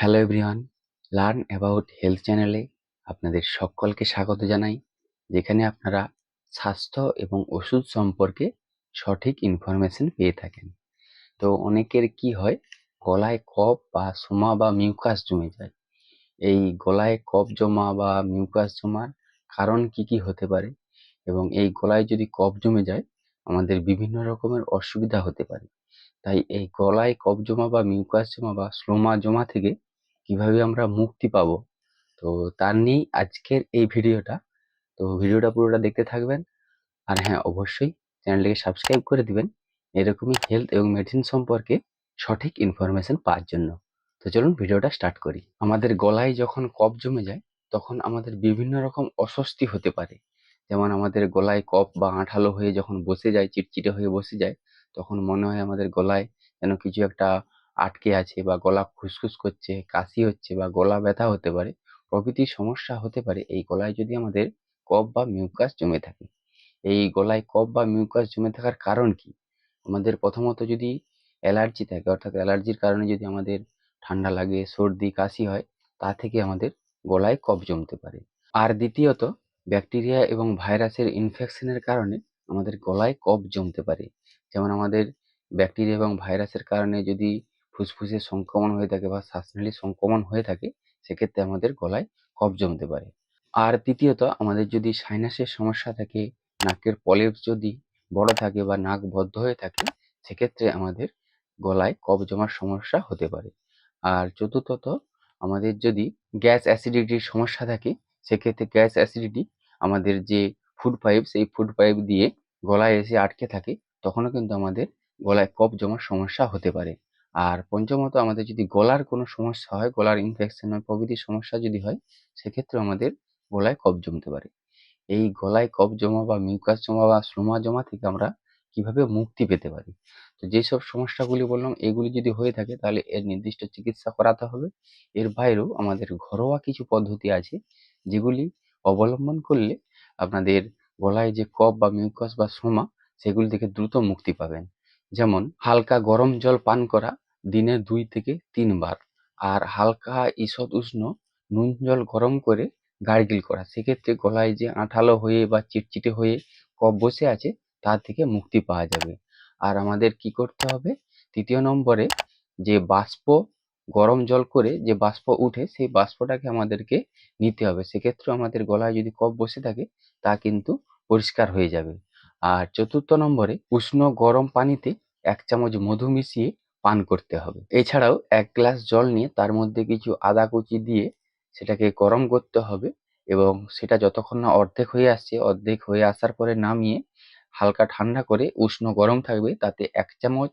Hello everyone learn about health চ্যানেলে আপনাদের সকলকে স্বাগত জানাই, যেখানে আপনারা স্বাস্থ্য এবং ওষুধ সম্পর্কে সঠিক ইনফরমেশন পেয়ে থাকেন। তো অনেকের কি হয়, গলায় কফ বা সোমা বা মিউকাস জমে যায়। এই গলায় কফ জমা বা মিউকাস জমার কারণ কি কি হতে পারে? এবং এই গলায় যদি কফ জমে যায়, আমাদের বিভিন্ন রকমের অসুবিধা হতে পারে। তাই এই গলায় কফ জমা বা মিউকাস জমা বা স্লোমা জমা থেকে কীভাবে আমরা মুক্তি পাবো? তো তার নিয়েই আজকের এই ভিডিওটা। তো ভিডিওটা পুরোটা দেখতে থাকবেন। আর হ্যাঁ অবশ্যই চ্যানেলটিকে সাবস্ক্রাইব করে দিবেন এরকমই হেলথ এবং মেডিসিন সম্পর্কে সঠিক ইনফরমেশন পাওয়ার জন্য। তো চলুন ভিডিওটা স্টার্ট করি। আমাদের গলায় যখন কফ জমে যায়, তখন আমাদের বিভিন্ন রকম অস্বস্তি হতে পারে। যেমন আমাদের গলায় কফ বা আঠালো হয়ে যখন বসে যায়, চিটচিটে হয়ে বসে যায়, তখন মনে হয় আমাদের গলায় যেন কিছু একটা আটকে আছে বা গলা খুসখুস করছে, কাশি হচ্ছে বা গলা ব্যথা হতে পারে প্রভৃতি সমস্যা হতে পারে, এই গলায় যদি আমাদের কফ বা মিউকাস জমে থাকে। এই গলায় কফ বা মিউকাস জমে থাকার কারণ কি? আমাদের প্রথমত যদি অ্যালার্জি থাকে, অর্থাৎ অ্যালার্জির কারণে যদি আমাদের ঠান্ডা লাগে, সর্দি, কাশি হয়, তা থেকে আমাদের গলায় কফ জমতে পারে। আর দ্বিতীয়ত, ব্যাকটেরিয়া এবং ভাইরাসের ইনফেকশনের কারণে আমাদের গলায় কফ জমতে পারে। যেমন আমাদের ব্যাকটেরিয়া এবং ভাইরাসের কারণে যদি ফুসফুসে সংক্রমণ হয়ে থাকে বা শ্বাসনালী সংক্রমণ হয়ে থাকে, সেক্ষেত্রে আমাদের গলায় কফ জমতে পারে। আর তৃতীয়ত, আমাদের যদি সাইনাসের সমস্যা থাকে, নাকের পলিপস যদি বড় থাকে বা নাক বদ্ধ হয়ে থাকে, সেক্ষেত্রে আমাদের গলায় কফ জমার সমস্যা হতে পারে। আর চতুর্থত, আমাদের যদি গ্যাস অ্যাসিডিটির সমস্যা থাকে, সেক্ষেত্রে গ্যাস অ্যাসিডিটি আমাদের যে ফুড পাইপ সেই ফুড পাইপ দিয়ে গলায় এসে আটকে থাকে, তখনও কিন্তু আমাদের গলায় কফ জমার সমস্যা হতে পারে। আর পঞ্চমত আমাদের যদি গলার কোনো সমস্যা হয়, গলার ইনফেকশন হয় প্রভৃতি সমস্যা যদি হয়, সেক্ষেত্রে আমাদের গলায় কফ জমতে পারে। এই গলায় কফ জমা বা মিউকাস জমা বা শ্লোমা জমা থেকে আমরা কীভাবে মুক্তি পেতে পারি? তো যেসব সমস্যাগুলি বললাম, এগুলি যদি হয়ে থাকে, তাহলে এর নির্দিষ্ট চিকিৎসা করাতে হবে। এর বাইরেও আমাদের ঘরোয়া কিছু পদ্ধতি আছে, যেগুলি অবলম্বন করলে আপনাদের গলায় যে কফ বা মিউকাস বা শ্লোমা সেগুলি থেকে দ্রুত মুক্তি পাবেন। যেমন, হালকা গরম জল পান করা দিনে দুই থেকে তিনবার। আর হালকা ঈষৎ উষ্ণ নুন জল গরম করে গার্গিল করা। সেক্ষেত্রে গলায় যে আঠালো হয়ে বা চিটচিটে হয়ে কফ বসে আছে, তা থেকে মুক্তি পাওয়া যাবে। আর আমাদের কি করতে হবে? তৃতীয় নম্বরে যে বাষ্প গরম জল করে যে বাষ্প উঠে, সেই বাষ্পটাকে আমাদেরকে নিতে হবে। সেক্ষেত্রে আমাদের গলায় যদি কফ বসে থাকে, তা কিন্তু পরিষ্কার হয়ে যাবে। আর চতুর্থ নম্বরে উষ্ণ গরম পানিতে এক চামচ মধু মিশিয়ে পান করতে হবে। এছাড়াও এক গ্লাস জল নিয়ে তার মধ্যে কিছু আদা কুচি দিয়ে সেটাকে গরম করতে হবে এবং সেটা যতক্ষণ না অর্ধেক হয়ে আসছে, অর্ধেক হয়ে আসার পরে নামিয়ে হালকা ঠান্ডা করে উষ্ণ গরম থাকবে, তাতে এক চামচ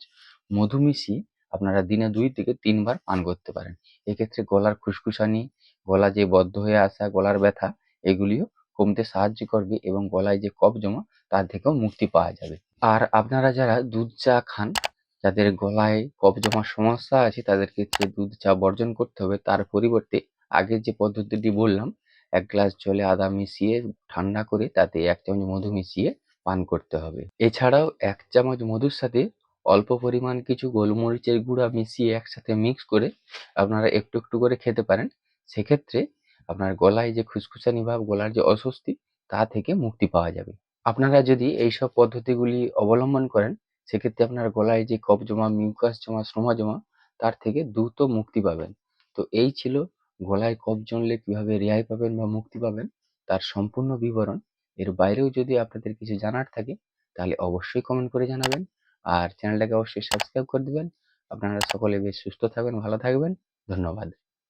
মধু মিশিয়ে আপনারা দিনে দুই থেকে তিনবার পান করতে পারেন। এক্ষেত্রে গলার খুসখুসানি, গলা যে বদ্ধ হয়ে আসা, গলার ব্যথা, এগুলিও কমতে সাহায্য করবে এবং গলায় যে কফ জমা, তার থেকেও মুক্তি পাওয়া যাবে। আর আপনারা যারা দুধ চা খান, যাদের গলায় কফ জমার সমস্যা আছে, তাদের ক্ষেত্রে দুধ চা বর্জন করতে হবে। তার পরিবর্তে আগের যে পদ্ধতিটি বললাম, এক গ্লাস জলে আদা মিশিয়ে ঠান্ডা করে তাতে এক চামচ মধু মিশিয়ে পান করতে হবে। এছাড়াও এক চামচ মধুর সাথে অল্প পরিমাণ কিছু গোলমরিচের গুঁড়া মিশিয়ে একসাথে মিক্স করে আপনারা একটু একটু করে খেতে পারেন। সেক্ষেত্রে আপনার গলায় যে খুসখুসানি ভাব গলার যে অস্বস্তি, তা থেকে মুক্তি পাওয়া যাবে। আপনারা যদি এইসব পদ্ধতিগুলি অবলম্বন করেন, সেক্ষেত্রে আপনার গলায় যে কফ জমা, মিউকাস জমা শ্রমা জমা, তার থেকে দ্রুত মুক্তি পাবেন। তো এই ছিল গলায় কফ জমলে কীভাবে রেহাই পাবেন বা মুক্তি পাবেন, তার সম্পূর্ণ বিবরণ। এর বাইরেও যদি আপনাদের কিছু জানার থাকে, তাহলে অবশ্যই কমেন্ট করে জানাবেন। আর চ্যানেলটাকে অবশ্যই সাবস্ক্রাইব করে দেবেন। আপনারা সকলে বেশ সুস্থ থাকবেন, ভালো থাকবেন। ধন্যবাদ।